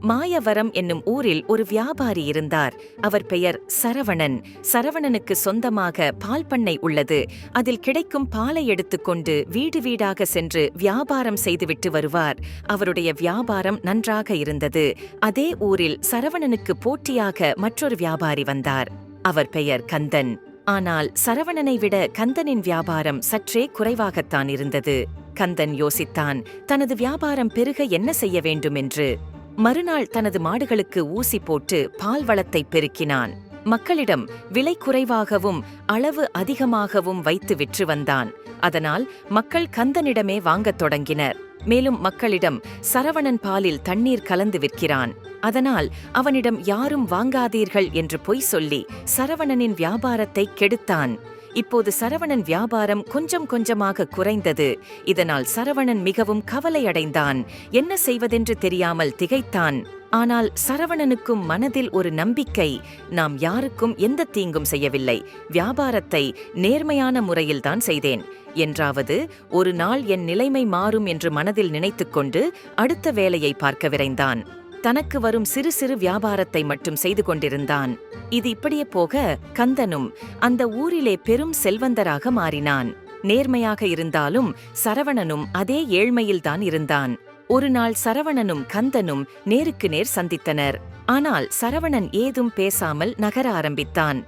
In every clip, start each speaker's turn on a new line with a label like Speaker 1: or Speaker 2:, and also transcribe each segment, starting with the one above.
Speaker 1: மாயவரம் என்னும் ஊரில் ஒரு வியாபாரி இருந்தார். அவர் பெயர் சரவணன். சரவணனுக்கு சொந்தமாக பால் பண்ணை உள்ளது. அதில் கிடைக்கும் பாலை எடுத்துக்கொண்டு வீடு வீடாக சென்று வியாபாரம் செய்துவிட்டு வருவார். அவருடைய வியாபாரம் நன்றாக இருந்தது. அதே ஊரில் சரவணனுக்கு போட்டியாக மற்றொரு வியாபாரி வந்தார். அவர் பெயர் கந்தன். ஆனால் சரவணனை விட கந்தனின் வியாபாரம் சற்றே குறைவாகத்தான் இருந்தது. கந்தன் யோசித்தான் தனது வியாபாரம் பெருக என்ன செய்ய வேண்டும் என்று மறுநாள் தனது மாடுகளுக்கு ஊசி போட்டு பால் வளத்தை பெருக்கினான். மக்களிடம் விலை குறைவாகவும் அளவு அதிகமாகவும் வைத்து விற்று வந்தான். அதனால் மக்கள் கந்தனிடமே வாங்கத் தொடங்கினர். மேலும் மக்களிடம் சரவணன் பாலில் தண்ணீர் கலந்து விற்கிறான். அதனால் அவனிடம் யாரும் வாங்காதீர்கள் என்று பொய் சொல்லி சரவணனின் வியாபாரத்தை கெடுத்தான். இப்போது சரவணன் வியாபாரம் கொஞ்சம் கொஞ்சமாக குறைந்தது. இதனால் சரவணன் மிகவும் கவலையடைந்தான். என்ன செய்வதென்று தெரியாமல் திகைத்தான். ஆனால் சரவணனுக்கும் மனதில் ஒரு நம்பிக்கை நாம் யாருக்கும் எந்த தீங்கும் செய்யவில்லை. வியாபாரத்தை நேர்மையான முறையில்தான் செய்தேன். என்றாவது ஒரு நாள் என் நிலைமை மாறும் என்று மனதில் நினைத்துக்கொண்டு அடுத்த வேலையை பார்க்க விரைந்தான். தனக்கு வரும் சிறு சிறு வியாபாரத்தை மட்டும் செய்து கொண்டிருந்தான். இது இப்படியே போக கந்தனும் அந்த ஊரிலே பெரும் செல்வந்தராக மாறினான். நேர்மையாக இருந்தாலும் சரவணனும் அதே ஏழ்மையில்தான் இருந்தான். ஒரு நாள் சரவணனும் கந்தனும் நேருக்கு நேர் சந்தித்தனர். ஆனால் சரவணன் ஏதும் பேசாமல் நகர ஆரம்பித்தான்.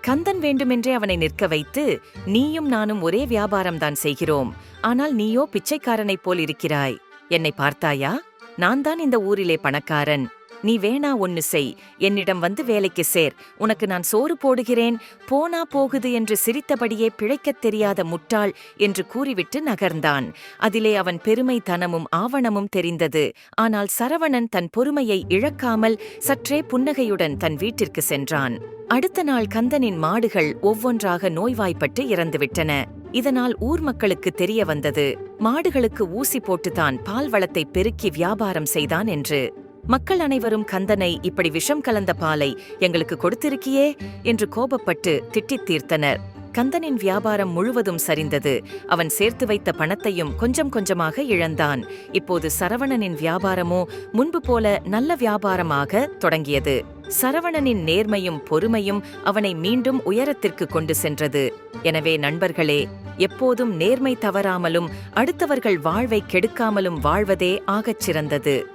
Speaker 1: கந்தன் வேண்டுமென்றே அவனை நிற்க வைத்து நீயும் நானும் ஒரே வியாபாரம்தான் செய்கிறோம். ஆனால் நீயோ பிச்சைக்காரனைப் போல் இருக்கிறாய். என்னை பார்த்தாயா? நான் தான் இந்த ஊரிலே பணக்காரன். நீ வேணா ஒன்னு செய். என்னிடம் வந்து வேலைக்கு சேர். உனக்கு நான் சோறு போடுகிறேன். போனா போகுது என்று சிரித்தபடியே பிழைக்கத் தெரியாத முட்டாள் என்று கூறிவிட்டு நகர்ந்தான். அதிலே அவன் பெருமை தனமும் ஆவணமும் தெரிந்தது. ஆனால் சரவணன் தன் பொறுமையை இழக்காமல் சற்றே புன்னகையுடன் தன் வீட்டிற்கு சென்றான். அடுத்த நாள் கந்தனின் மாடுகள் ஒவ்வொன்றாக நோய்வாய்ப்பட்டு இறந்துவிட்டன. இதனால் ஊர் மக்களுக்கு தெரிய வந்தது மாடுகளுக்கு ஊசி போட்டுதான் பால் வளத்தை பெருக்கி வியாபாரம் செய்தான் என்று. மக்கள் அனைவரும் கந்தனை இப்படி விஷம் கலந்த பாலை எங்களுக்கு கொடுத்திருக்கியே என்று கோபப்பட்டு திட்டித் தீர்த்தனர். கந்தனின் வியாபாரம் முழுவதும் சரிந்தது. அவன் சேர்த்து வைத்த பணத்தையும் கொஞ்சம் கொஞ்சமாக இழந்தான். இப்போது சரவணனின் வியாபாரமோ முன்பு போல நல்ல வியாபாரமாக தொடங்கியது. சரவணனின் நேர்மையும் பொறுமையும் அவனை மீண்டும் உயரத்திற்கு கொண்டு சென்றது. எனவே நண்பர்களே எப்போதும் நேர்மை தவறாமலும் அடுத்தவர்கள் வாழ்வை கெடுக்காமலும் வாழ்வதே ஆகச் சிறந்தது